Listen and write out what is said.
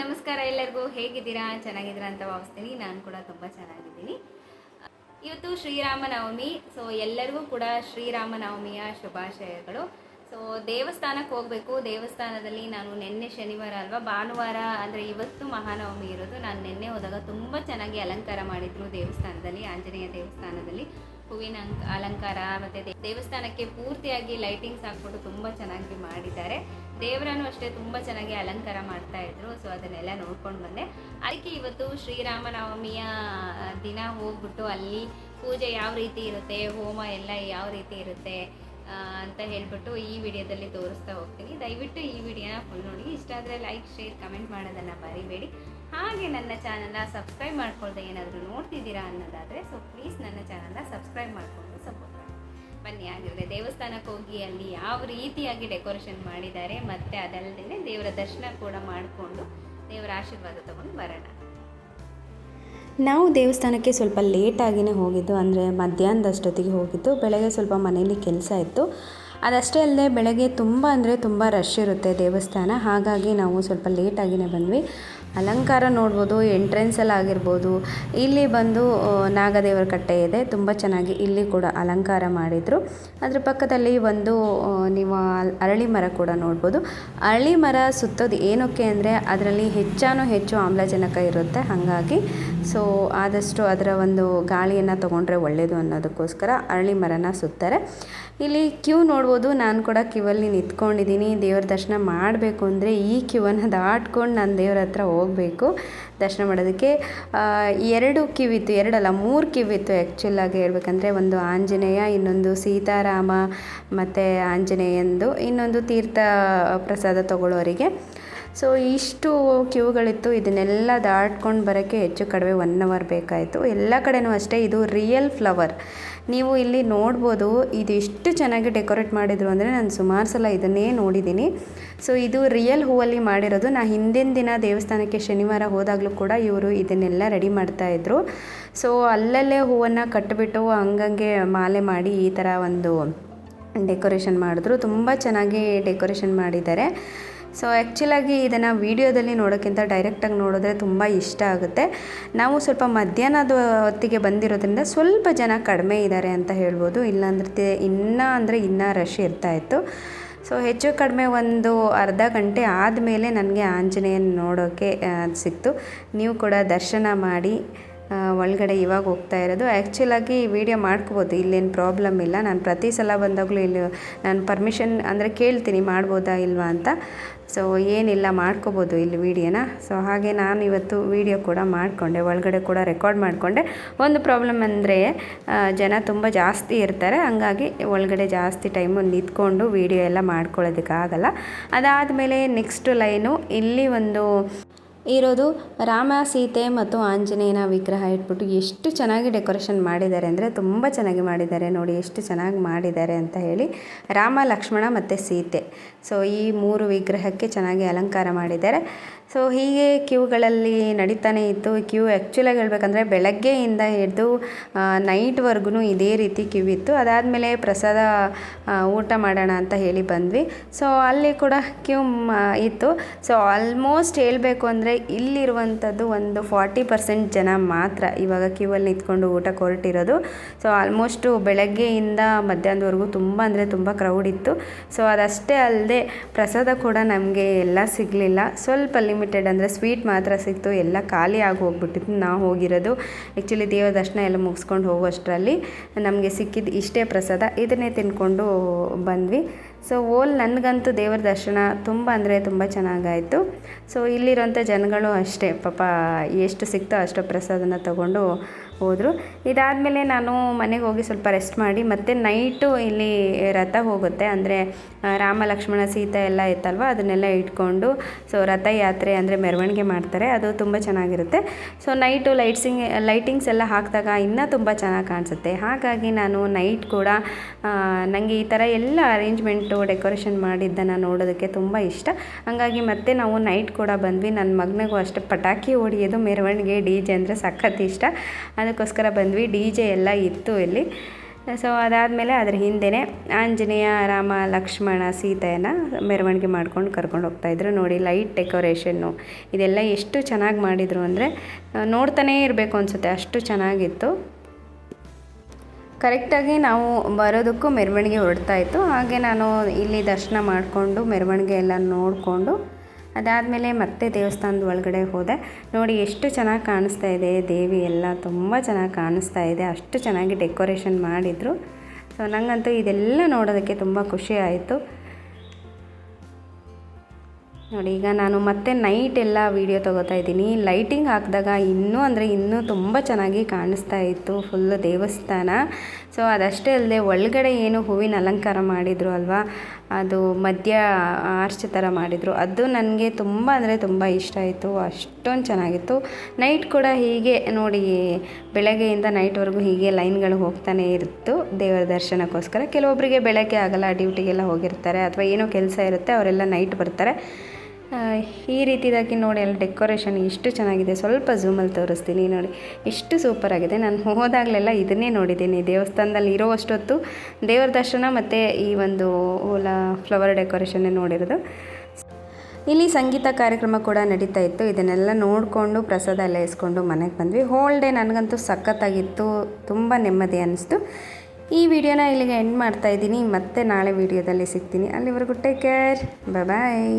ನಮಸ್ಕಾರ ಎಲ್ಲರಿಗೂ. ಹೇಗಿದ್ದೀರಾ? ಚೆನ್ನಾಗಿದ್ದೀರಾ ಅಂತ ಭಾವಿಸ್ತೀನಿ. ನಾನು ಕೂಡ ತುಂಬ ಚೆನ್ನಾಗಿದ್ದೀನಿ. ಇವತ್ತು ಶ್ರೀರಾಮನವಮಿ. ಸೊ ಎಲ್ಲರಿಗೂ ಕೂಡ ಶ್ರೀರಾಮನವಮಿಯ ಶುಭಾಶಯಗಳು. ಸೊ ದೇವಸ್ಥಾನಕ್ಕೆ ಹೋಗಬೇಕು. ದೇವಸ್ಥಾನದಲ್ಲಿ ನಾನು ನಿನ್ನೆ ಶನಿವಾರ ಅಲ್ವಾ, ಭಾನುವಾರ ಅಂದರೆ ಇವತ್ತು ಮಹಾನವಮಿ ಇರೋದು. ನಾನು ನಿನ್ನೆ ಹೋದಾಗ ತುಂಬ ಚೆನ್ನಾಗಿ ಅಲಂಕಾರ ಮಾಡಿದ್ರು ದೇವಸ್ಥಾನದಲ್ಲಿ, ಆಂಜನೇಯ ದೇವಸ್ಥಾನದಲ್ಲಿ. ಹೂವಿನ ಅಲಂಕಾರ ಮತ್ತು ದೇವಸ್ಥಾನಕ್ಕೆ ಪೂರ್ತಿಯಾಗಿ ಲೈಟಿಂಗ್ಸ್ ಹಾಕ್ಬಿಟ್ಟು ತುಂಬ ಚೆನ್ನಾಗಿ ಮಾಡಿದ್ದಾರೆ. ದೇವರನ್ನು ಅಷ್ಟೇ ತುಂಬ ಚೆನ್ನಾಗಿ ಅಲಂಕಾರ ಮಾಡ್ತಾ ಇದ್ರು. ಸೊ ಅದನ್ನೆಲ್ಲ ನೋಡ್ಕೊಂಡು ಬಂದೆ. ಅದಕ್ಕೆ ಇವತ್ತು ಶ್ರೀರಾಮನವಮಿಯ, ದಿನ ಹೋಗ್ಬಿಟ್ಟು ಅಲ್ಲಿ ಪೂಜೆ ಯಾವ ರೀತಿ ಇರುತ್ತೆ, ಹೋಮ ಎಲ್ಲ ಯಾವ ರೀತಿ ಇರುತ್ತೆ ಅಂತ ಹೇಳ್ಬಿಟ್ಟು ಈ ವಿಡಿಯೋದಲ್ಲಿ ತೋರಿಸ್ತಾ ಹೋಗ್ತೀನಿ. ದಯವಿಟ್ಟು ಈ ವಿಡಿಯೋನ ಫುಲ್ ನೋಡಿ. ಇಷ್ಟ ಆದರೆ ಲೈಕ್ ಶೇರ್ ಕಮೆಂಟ್ ಮಾಡೋದನ್ನು ಮರಿಬೇಡಿ. ಹಾಗೆ ನನ್ನ ಚಾನಲ್ನ ಸಬ್ಸ್ಕ್ರೈಬ್ ಮಾಡ್ಕೊಳ್ದೆ ಏನಾದರೂ ನೋಡ್ತಿದ್ದೀರಾ ಅನ್ನೋದಾದರೆ ಸೊ ಪ್ಲೀಸ್ ನನ್ನ ಚಾನಲ್ನ ಸಬ್ಸ್ಕ್ರೈಬ್ ಮಾಡಿಕೊಂಡು ಸಪೋರ್ಟ್ ಮಾಡಿ. ಬನ್ನಿ ಆಗಿದ್ರೆ ದೇವಸ್ಥಾನಕ್ಕೆ ಹೋಗಿ ಅಲ್ಲಿ ಯಾವ ರೀತಿಯಾಗಿ ಡೆಕೋರೇಷನ್ ಮಾಡಿದ್ದಾರೆ, ಮತ್ತು ಅದಲ್ಲದೆ ದೇವರ ದರ್ಶನ ಕೂಡ ಮಾಡಿಕೊಂಡು ದೇವರ ಆಶೀರ್ವಾದ ತಗೊಂಡು ಬರೋಣ. ನಾವು ದೇವಸ್ಥಾನಕ್ಕೆ ಸ್ವಲ್ಪ ಲೇಟಾಗಿಯೇ ಹೋಗಿದ್ದು, ಅಂದರೆ ಮಧ್ಯಾಹ್ನದಷ್ಟೊತ್ತಿಗೆ ಹೋಗಿದ್ದು. ಬೆಳಗ್ಗೆ ಸ್ವಲ್ಪ ಮನೇಲಿ ಕೆಲಸ ಇತ್ತು. ಅದಷ್ಟೇ ಅಲ್ಲದೆ ಬೆಳಗ್ಗೆ ತುಂಬ ಅಂದರೆ ತುಂಬ ರಶ್ ಇರುತ್ತೆ ದೇವಸ್ಥಾನ. ಹಾಗಾಗಿ ನಾವು ಸ್ವಲ್ಪ ಲೇಟಾಗಿಯೇ ಬಂದ್ವಿ. ಅಲಂಕಾರ ನೋಡ್ಬೋದು ಎಂಟ್ರೆನ್ಸಲ್ಲಿ ಆಗಿರ್ಬೋದು. ಇಲ್ಲಿ ಬಂದು ನಾಗದೇವರ ಕಟ್ಟೆ ಇದೆ. ತುಂಬ ಚೆನ್ನಾಗಿ ಇಲ್ಲಿ ಕೂಡ ಅಲಂಕಾರ ಮಾಡಿದರು. ಅದ್ರ ಪಕ್ಕದಲ್ಲಿ ಒಂದು ನೀವು ಅರಳಿ ಮರ ಕೂಡ ನೋಡ್ಬೋದು. ಅರಳಿ ಮರ ಸುತ್ತೋದು ಏನಕ್ಕೆ ಅಂದರೆ, ಅದರಲ್ಲಿ ಹೆಚ್ಚಾನು ಹೆಚ್ಚು ಆಮ್ಲಜನಕ ಇರುತ್ತೆ ಹಾಗಾಗಿ. ಸೊ ಆದಷ್ಟು ಅದರ ಒಂದು ಗಾಳಿಯನ್ನು ತೊಗೊಂಡ್ರೆ ಒಳ್ಳೆಯದು ಅನ್ನೋದಕ್ಕೋಸ್ಕರ ಅರಳಿ ಮರನ ಸುತ್ತಾರೆ. ಇಲ್ಲಿ ಕ್ಯೂ ನೋಡ್ಬೋದು. ನಾನು ಕೂಡ ಕ್ಯೂವಲ್ಲಿ ನಿಂತ್ಕೊಂಡಿದ್ದೀನಿ. ದೇವ್ರ ದರ್ಶನ ಮಾಡಬೇಕು ಅಂದರೆ ಈ ಕ್ಯೂವನ್ನು ದಾಟ್ಕೊಂಡು ನಾನು ದೇವ್ರ ಹತ್ರ ಹೋಗಬೇಕು. ದರ್ಶನ ಮಾಡೋದಕ್ಕೆ ಎರಡು ಕಿವಿತ್ತು, ಎರಡಲ್ಲ, ಮೂರು ಕಿವಿತ್ತು ಆ್ಯಕ್ಚುಲಾಗಿ ಹೇಳ್ಬೇಕಂದ್ರೆ ಒಂದು ಆಂಜನೇಯ, ಇನ್ನೊಂದು ಸೀತಾರಾಮ, ಮತ್ತು ಆಂಜನೇಯಂದು, ಇನ್ನೊಂದು ತೀರ್ಥ ಪ್ರಸಾದ ತಗೊಳ್ಳೋರಿಗೆ. ಸೊ ಇಷ್ಟು ಕ್ಯೂಗಳಿತ್ತು ಇದನ್ನೆಲ್ಲ ದಾಟ್ಕೊಂಡು ಬರೋಕ್ಕೆ ಹೆಚ್ಚು ಕಡಿಮೆ ಒನ್ ಅವರ್ ಬೇಕಾಯಿತು. ಎಲ್ಲ ಕಡೆನೂ ಅಷ್ಟೇ, ಇದು ರಿಯಲ್ ಫ್ಲವರ್ ನೀವು ಇಲ್ಲಿ ನೋಡ್ಬೋದು ಇದು ಎಷ್ಟು ಚೆನ್ನಾಗಿ ಡೆಕೋರೇಟ್ ಮಾಡಿದರು ಅಂದರೆ ನಾನು ಸುಮಾರು ಸಲ ಇದನ್ನೇ ನೋಡಿದ್ದೀನಿ. ಸೊ ಇದು ರಿಯಲ್ ಹೂವಲ್ಲಿ ಮಾಡಿರೋದು. ನಾ ಹಿಂದಿನ ದಿನ ದೇವಸ್ಥಾನಕ್ಕೆ ಶನಿವಾರ ಹೋದಾಗಲೂ ಕೂಡ ಇವರು ಇದನ್ನೆಲ್ಲ ರೆಡಿ ಮಾಡ್ತಾಯಿದ್ರು ಸೊ ಅಲ್ಲಲ್ಲೇ ಹೂವನ್ನು ಕಟ್ಟಿಬಿಟ್ಟು ಹಂಗಂಗೆ ಮಾಲೆ ಮಾಡಿ ಈ ಥರ ಒಂದು ಡೆಕೋರೇಷನ್ ಮಾಡಿದ್ರು. ತುಂಬ ಚೆನ್ನಾಗಿ ಡೆಕೋರೇಷನ್ ಮಾಡಿದ್ದಾರೆ. ಸೊ ಆ್ಯಕ್ಚುಲಾಗಿ ಇದನ್ನು ವೀಡಿಯೋದಲ್ಲಿ ನೋಡೋಕ್ಕಿಂತ ಡೈರೆಕ್ಟಾಗಿ ನೋಡಿದ್ರೆ ತುಂಬ ಇಷ್ಟ ಆಗುತ್ತೆ. ನಾವು ಸ್ವಲ್ಪ ಮಧ್ಯಾಹ್ನದ ಹೊತ್ತಿಗೆ ಬಂದಿರೋದ್ರಿಂದ ಸ್ವಲ್ಪ ಜನ ಕಡಿಮೆ ಇದ್ದಾರೆ ಅಂತ ಹೇಳ್ಬೋದು. ಇಲ್ಲಾಂದ್ರೆ ಇನ್ನೂ ಅಂದರೆ ಇನ್ನೂ ರಶ್ ಇರ್ತಾಯಿತ್ತು ಸೊ ಹೆಚ್ಚು ಕಡಿಮೆ ಒಂದು ಅರ್ಧ ಗಂಟೆ ಆದಮೇಲೆ ನನಗೆ ಆಂಜನೇಯನ ನೋಡೋಕ್ಕೆ ಸಿಕ್ತು. ನೀವು ಕೂಡ ದರ್ಶನ ಮಾಡಿ ಒಳಗಡೆ ಇವಾಗ ಹೋಗ್ತಾ ಇರೋದು. ಆ್ಯಕ್ಚುಲಾಗಿ ವಿಡಿಯೋ ಮಾಡ್ಕೋಬೋದು, ಇಲ್ಲೇನು ಪ್ರಾಬ್ಲಮ್ ಇಲ್ಲ. ನಾನು ಪ್ರತಿ ಸಲ ಬಂದಾಗಲೂ ಇಲ್ಲಿ, ನಾನು ಪರ್ಮಿಷನ್ ಅಂದರೆ ಕೇಳ್ತೀನಿ, ಮಾಡ್ಬೋದಾ ಇಲ್ವಾ ಅಂತ. ಸೊ ಏನಿಲ್ಲ ಮಾಡ್ಕೋಬೋದು ಇಲ್ಲಿ ವೀಡಿಯೋನ. ಸೊ ಹಾಗೆ ನಾನು ಇವತ್ತು ವೀಡಿಯೋ ಕೂಡ ಮಾಡಿಕೊಂಡೆ. ಒಳಗಡೆ ಕೂಡ ರೆಕಾರ್ಡ್ ಮಾಡಿಕೊಂಡೆ. ಒಂದು ಪ್ರಾಬ್ಲಮ್ ಅಂದರೆ ಜನ ತುಂಬ ಜಾಸ್ತಿ ಇರ್ತಾರೆ. ಹಂಗಾಗಿ ಒಳಗಡೆ ಜಾಸ್ತಿ ಟೈಮು ನಿಂತ್ಕೊಂಡು ವೀಡಿಯೋ ಎಲ್ಲ ಮಾಡ್ಕೊಳ್ಳೋದಕ್ಕಾಗಲ್ಲ. ಅದಾದಮೇಲೆ ನೆಕ್ಸ್ಟ್ ಲೈನು ಇಲ್ಲಿ ಒಂದು ಇರೋದು ರಾಮ, ಸೀತೆ ಮತ್ತು ಆಂಜನೇಯನ ವಿಗ್ರಹ ಇಟ್ಬಿಟ್ಟು ಎಷ್ಟು ಚೆನ್ನಾಗಿ ಡೆಕೋರೇಷನ್ ಮಾಡಿದ್ದಾರೆ ಅಂದರೆ ತುಂಬ ಚೆನ್ನಾಗಿ ಮಾಡಿದ್ದಾರೆ. ನೋಡಿ ಎಷ್ಟು ಚೆನ್ನಾಗಿ ಮಾಡಿದ್ದಾರೆ ಅಂತ ಹೇಳಿ ರಾಮ, ಲಕ್ಷ್ಮಣ ಮತ್ತು ಸೀತೆ. ಸೊ ಈ ಮೂರು ವಿಗ್ರಹಕ್ಕೆ ಚೆನ್ನಾಗಿ ಅಲಂಕಾರ ಮಾಡಿದ್ದಾರೆ. ಸೊ ಹೀಗೆ ಕ್ಯೂಗಳಲ್ಲಿ ನಡೀತಾನೆ ಇತ್ತು. ಕ್ಯೂ ಆ್ಯಕ್ಚುಲಾಗಿ ಹೇಳ್ಬೇಕಂದ್ರೆ ಬೆಳಗ್ಗೆಯಿಂದ ಹಿಡಿದು ನೈಟ್ವರೆಗೂ ಇದೇ ರೀತಿ ಕ್ಯೂ ಇತ್ತು. ಅದಾದಮೇಲೆ ಪ್ರಸಾದ ಊಟ ಮಾಡೋಣ ಅಂತ ಹೇಳಿ ಬಂದ್ವಿ. ಸೊ ಅಲ್ಲಿ ಕೂಡ ಕ್ಯೂ ಇತ್ತು. ಸೊ ಆಲ್ಮೋಸ್ಟ್ ಹೇಳಬೇಕು ಅಂದರೆ ಇಲ್ಲಿರುವಂಥದ್ದು ಒಂದು ಫಾರ್ಟಿ ಪರ್ಸೆಂಟ್ ಜನ ಮಾತ್ರ ಇವಾಗ ಕ್ಯೂವಲ್ಲಿ ನಿಂತ್ಕೊಂಡು ಊಟ ಕೊರಟಿರೋದು. ಸೊ ಆಲ್ಮೋಸ್ಟು ಬೆಳಗ್ಗೆಯಿಂದ ಮಧ್ಯಾಹ್ನದವರೆಗೂ ತುಂಬ ಅಂದರೆ ತುಂಬ ಕ್ರೌಡ್ ಇತ್ತು. ಸೊ ಅದಷ್ಟೇ ಅಲ್ಲದೆ ಪ್ರಸಾದ ಕೂಡ ನಮಗೆ ಎಲ್ಲ ಸಿಗಲಿಲ್ಲ. ಸ್ವಲ್ಪ ಲಿಮಿಟೆಡ್ ಅಂದರೆ ಸ್ವೀಟ್ ಮಾತ್ರ ಸಿಕ್ತು. ಎಲ್ಲ ಖಾಲಿ ಆಗಿ ಹೋಗ್ಬಿಟ್ಟಿತ್ತು. ನಾವು ಹೋಗಿರೋದು ಆ್ಯಕ್ಚುಲಿ ದೇವರ ದರ್ಶನ ಎಲ್ಲ ಮುಗಿಸ್ಕೊಂಡು ಹೋಗೋಷ್ಟರಲ್ಲಿ ನಮಗೆ ಸಿಕ್ಕಿದ್ದು ಇಷ್ಟೇ ಪ್ರಸಾದ. ಇದನ್ನೇ ತಿನ್ಕೊಂಡು ಬಂದ್ವಿ. ಸೊ ಓಲ್ ನನಗಂತೂ ದೇವರ ದರ್ಶನ ತುಂಬ ಅಂದರೆ ತುಂಬ ಚೆನ್ನಾಗಾಯಿತು. ಸೊ ಇಲ್ಲಿರೋಂಥ ಜನಗಳು ಅಷ್ಟೇ, ಪಾಪ ಎಷ್ಟು ಸಿಕ್ತೋ ಅಷ್ಟು ಪ್ರಸಾದನ ತಗೊಂಡು ಹೋದರು. ಇದಾದಮೇಲೆ ನಾನು ಮನೆಗೆ ಹೋಗಿ ಸ್ವಲ್ಪ ರೆಸ್ಟ್ ಮಾಡಿ, ಮತ್ತೆ ನೈಟು ಇಲ್ಲಿ ರಥ ಹೋಗುತ್ತೆ. ಅಂದರೆ ರಾಮ ಲಕ್ಷ್ಮಣ ಸೀತೆ ಎಲ್ಲ ಇತ್ತಲ್ವ, ಅದನ್ನೆಲ್ಲ ಇಟ್ಕೊಂಡು ಸೊ ರಥಯಾತ್ರೆ ಅಂದರೆ ಮೆರವಣಿಗೆ ಮಾಡ್ತಾರೆ. ಅದು ತುಂಬ ಚೆನ್ನಾಗಿರುತ್ತೆ. ಸೊ ನೈಟು ಲೈಟ್ಸಿಂಗ್ ಲೈಟಿಂಗ್ಸ್ ಎಲ್ಲ ಹಾಕಿದಾಗ ಇನ್ನೂ ತುಂಬ ಚೆನ್ನಾಗಿ ಕಾಣಿಸುತ್ತೆ. ಹಾಗಾಗಿ ನಾನು ನೈಟ್ ಕೂಡ ನನಗೆ ಈ ಥರ ಎಲ್ಲ ಅರೇಂಜ್ಮೆಂಟು ಡೆಕೋರೇಷನ್ ಮಾಡಿದ್ದನ್ನು ನೋಡೋದಕ್ಕೆ ತುಂಬ ಇಷ್ಟ. ಹಾಗಾಗಿ ಮತ್ತೆ ನಾವು ನೈಟ್ ಕೂಡ ಬಂದ್ವಿ. ನನ್ನ ಮಗನಿಗೂ ಅಷ್ಟೇ ಪಟಾಕಿ ಹೊಡಿಯೋದು, ಮೆರವಣಿಗೆ, ಡಿ ಜೆ ಅಂದರೆ ಸಖತ್ ಇಷ್ಟ. ಅದಕ್ಕೋಸ್ಕರ ಬಂದ್ವಿ. ಡಿ ಜೆ ಎಲ್ಲ ಇತ್ತು ಇಲ್ಲಿ. ಸೊ ಅದಾದಮೇಲೆ ಅದ್ರ ಹಿಂದೆಯೇ ಆಂಜನೇಯ, ರಾಮ, ಲಕ್ಷ್ಮಣ, ಸೀತೆಯನ್ನು ಮೆರವಣಿಗೆ ಮಾಡ್ಕೊಂಡು ಕರ್ಕೊಂಡು ಹೋಗ್ತಾಯಿದ್ರು ನೋಡಿ, ಲೈಟ್ ಡೆಕೋರೇಷನ್ನು ಇದೆಲ್ಲ ಎಷ್ಟು ಚೆನ್ನಾಗಿ ಮಾಡಿದರು ಅಂದರೆ, ನೋಡ್ತಾನೇ ಇರಬೇಕು ಅನಿಸುತ್ತೆ. ಅಷ್ಟು ಚೆನ್ನಾಗಿತ್ತು. ಕರೆಕ್ಟಾಗಿ ನಾವು ಬರೋದಕ್ಕೂ ಮೆರವಣಿಗೆ ಹೊರಡ್ತಾ ಇತ್ತು. ಹಾಗೆ ನಾನು ಇಲ್ಲಿ ದರ್ಶನ ಮಾಡಿಕೊಂಡು ಮೆರವಣಿಗೆ ಎಲ್ಲ ನೋಡಿಕೊಂಡು ಅದಾದಮೇಲೆ ಮತ್ತೆ ದೇವಸ್ಥಾನದ ಒಳಗಡೆ ಹೋದೆ. ನೋಡಿ ಎಷ್ಟು ಚೆನ್ನಾಗಿ ಕಾಣಿಸ್ತಾ ಇದೆ ದೇವಿ ಎಲ್ಲ, ತುಂಬ ಚೆನ್ನಾಗಿ ಕಾಣಿಸ್ತಾ ಇದೆ. ಅಷ್ಟು ಚೆನ್ನಾಗಿ ಡೆಕೋರೇಷನ್ ಮಾಡಿದರು. ಸೊ ನನಗಂತೂ ಇದೆಲ್ಲ ನೋಡೋದಕ್ಕೆ ತುಂಬ ಖುಷಿ ಆಯಿತು. ನೋಡಿ, ಈಗ ನಾನು ಮತ್ತೆ ನೈಟ್ ಎಲ್ಲ ವಿಡಿಯೋ ತಗೋತಾ ಇದ್ದೀನಿ. ಲೈಟಿಂಗ್ ಹಾಕಿದಾಗ ಇನ್ನೂ ಅಂದರೆ ಇನ್ನೂ ತುಂಬ ಚೆನ್ನಾಗಿ ಕಾಣಿಸ್ತಾ ಇತ್ತು ಫುಲ್ಲು ದೇವಸ್ಥಾನ. ಸೊ ಅದಷ್ಟೇ ಅಲ್ಲದೆ ಒಳಗಡೆ ಏನು ಹೂವಿನ ಅಲಂಕಾರ ಮಾಡಿದರು ಅಲ್ವಾ, ಅದು ಮಧ್ಯ ಆರ್ಚ್ ಥರ ಮಾಡಿದರು. ಅದು ನನಗೆ ತುಂಬ ಅಂದರೆ ತುಂಬ ಇಷ್ಟ ಆಯಿತು, ಅಷ್ಟೊಂದು ಚೆನ್ನಾಗಿತ್ತು. ನೈಟ್ ಕೂಡ ಹೀಗೆ ನೋಡಿ, ಬೆಳಗ್ಗೆಯಿಂದ ನೈಟ್ವರೆಗೂ ಹೀಗೆ ಲೈನ್ಗಳು ಹೋಗ್ತಾನೆ ಇತ್ತು, ದೇವರ ದರ್ಶನಕ್ಕೋಸ್ಕರ. ಕೆಲವೊಬ್ಬರಿಗೆ ಬೆಳಗ್ಗೆ ಆಗಲ್ಲ ಡ್ಯೂಟಿಗೆಲ್ಲ ಹೋಗಿರ್ತಾರೆ, ಅಥವಾ ಏನೋ ಕೆಲಸ ಇರುತ್ತೆ, ಅವರೆಲ್ಲ ನೈಟ್ ಬರ್ತಾರೆ. ಈ ರೀತಿದಾಗಿ ನೋಡಿ, ಅಲ್ಲಿ ಡೆಕೋರೇಷನ್ ಎಷ್ಟು ಚೆನ್ನಾಗಿದೆ. ಸ್ವಲ್ಪ ಝೂಮಲ್ಲಿ ತೋರಿಸ್ತೀನಿ ನೋಡಿ. ಎಷ್ಟು ಸೂಪರ್ ಆಗಿದೆ. ನಾನು ಹೋದಾಗಲೆಲ್ಲ ಇದನ್ನೇ ನೋಡಿದ್ದೀನಿ. ದೇವಸ್ಥಾನದಲ್ಲಿ ಇರೋ ಅಷ್ಟೊತ್ತು ದೇವರ ದರ್ಶನ ಮತ್ತು ಈ ಒಂದು ಓಲಾ ಫ್ಲವರ್ ಡೆಕೋರೇಷನ್ನೇ ನೋಡಿರೋದು. ಇಲ್ಲಿ ಸಂಗೀತ ಕಾರ್ಯಕ್ರಮ ಕೂಡ ನಡೀತಾ ಇತ್ತು. ಇದನ್ನೆಲ್ಲ ನೋಡಿಕೊಂಡು ಪ್ರಸಾದ ಎಲ್ಲ ಇಸ್ಕೊಂಡು ಮನೆಗೆ ಬಂದ್ವಿ. ಹೋಲ್ ಡೇ ನನಗಂತೂ ಸಖತ್ತಾಗಿತ್ತು. ತುಂಬ ನೆಮ್ಮದಿ ಅನ್ನಿಸ್ತು ಈ ವಿಡಿಯೋನ ಇಲ್ಲಿಗೆ ಎಂಡ್ ಮಾಡ್ತಾ ಇದ್ದೀನಿ. ಮತ್ತೆ ನಾಳೆ ವಿಡಿಯೋದಲ್ಲಿ ಸಿಗ್ತೀನಿ. ಅಲ್ಲಿವರೆಗೂ ಟೇಕ್ ಕೇರ್ ಬಾಯ್